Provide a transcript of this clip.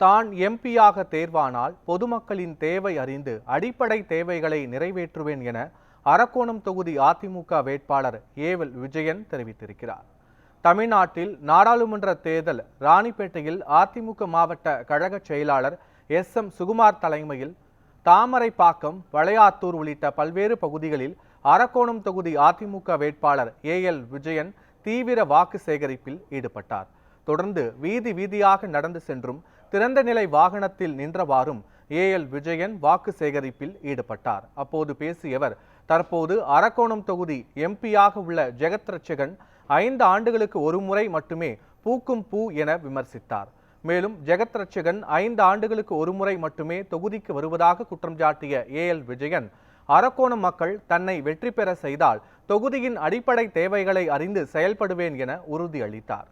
தான் எம்பியாக தேர்வானால் பொதுமக்களின் தேவை அறிந்து அடிப்படை தேவைகளை நிறைவேற்றுவேன் என அரக்கோணம் தொகுதி அதிமுக வேட்பாளர் ஏவல் விஜயன் தெரிவித்திருக்கிறார். தமிழ்நாட்டில் நாடாளுமன்ற தேர்தல் ராணிப்பேட்டையில் அதிமுக மாவட்ட கழக செயலாளர் எஸ் எம் சுகுமார் தலைமையில் தாமரைப்பாக்கம் வளையாத்தூர் உள்ளிட்ட பல்வேறு பகுதிகளில் அரக்கோணம் தொகுதி அதிமுக வேட்பாளர் ஏ எல் விஜயன் தீவிர வாக்கு சேகரிப்பில் ஈடுபட்டார். தொடர்ந்து வீதி வீதியாக நடந்து சென்றும் திறந்த நிலை வாகனத்தில் நின்றவாறும் ஏ எல் விஜயன் வாக்கு சேகரிப்பில் ஈடுபட்டார். அப்போது பேசியவர் தற்போது அரக்கோணம் தொகுதி எம்பியாக உள்ள ஜெகத் ரட்சகன் ஐந்து ஆண்டுகளுக்கு ஒரு முறை மட்டுமே பூக்கும் பூ என விமர்சித்தார். மேலும் ஜெகத் ரட்சகன் ஐந்து ஆண்டுகளுக்கு ஒரு முறை மட்டுமே தொகுதிக்கு வருவதாக குற்றம் சாட்டிய ஏ எல் விஜயன் அரக்கோணம் மக்கள் தன்னை வெற்றி பெற செய்தால் தொகுதியின் அடிப்படை தேவைகளை அறிந்து செயல்படுவேன் என உறுதியளித்தார்.